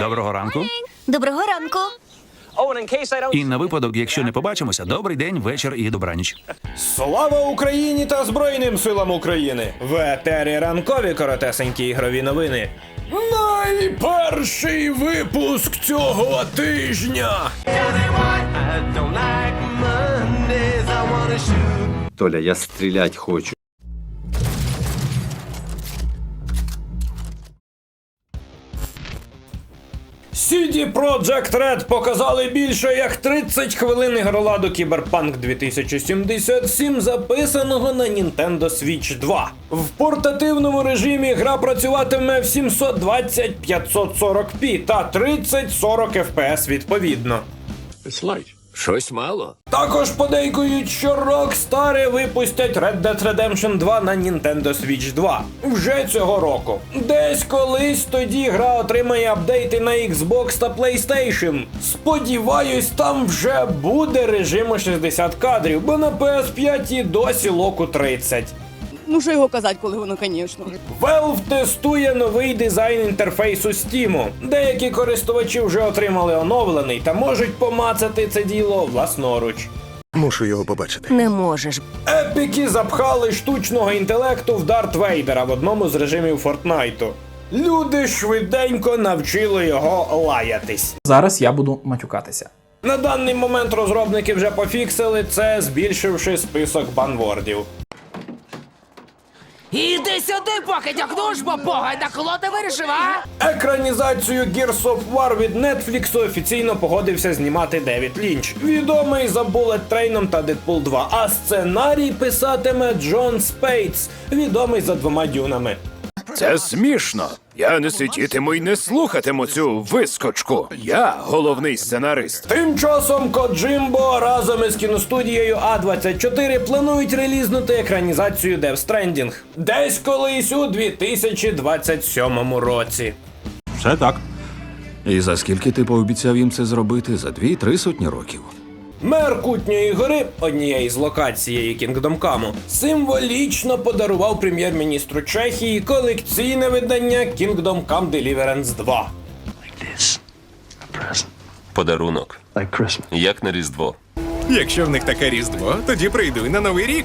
Доброго ранку. Доброго ранку. І на випадок, якщо не побачимося, добрий день, вечір і добраніч. Слава Україні та Збройним силам України! В етері ранкові коротесенькі ігрові новини. Найперший випуск цього тижня. Толя, я стрілять хочу. CD Projekt Red показали більше як 30 хвилин ігроладу Cyberpunk 2077, записаного на Nintendo Switch 2. В портативному режимі гра працюватиме в 720 540p та 30-40 FPS відповідно. Щось мало. Також подейкують, що Rockstar випустять Red Dead Redemption 2 на Nintendo Switch 2 вже цього року. Десь колись тоді гра отримає апдейти на Xbox та PlayStation. Сподіваюсь, там вже буде режиму 60 кадрів, бо на PS5 і досі локу 30. Ну що його казати, коли воно, звісно. Valve тестує новий дизайн інтерфейсу Steam. Деякі користувачі вже отримали оновлений та можуть помацати це діло власноруч. Мушу його побачити. Не можеш. Епіки запхали штучного інтелекту в Дарт Вейдера в одному з режимів Фортнайту. Люди швиденько навчили його лаятись. Зараз я буду матюкатися. На даний момент розробники вже пофіксили це, збільшивши список банвордів. Іди сюди, поки тягнуш, бо погай на коло ти вирішив, а? Екранізацію Gears of War від Netflix офіційно погодився знімати Девід Лінч, відомий за Bullet Train та Deadpool 2, а сценарій писатиме Джон Спейтс, відомий за двома дюнами. Це смішно. Я не сидітиму і не слухатиму цю вискочку. Я головний сценарист. Тим часом Коджимбо разом із кіностудією А24 планують релізнути екранізацію Death Stranding десь колись у 2027 році. Все так. І за скільки ти пообіцяв їм це зробити? За дві-три сотні років. Мер Кутньої гори, однієї з локації Kingdom Come, символічно подарував прем'єр-міністру Чехії колекційне видання Kingdom Come Deliverance 2. Подарунок. Як на Різдво. Якщо в них таке різдво, тоді прийду і на новий рік.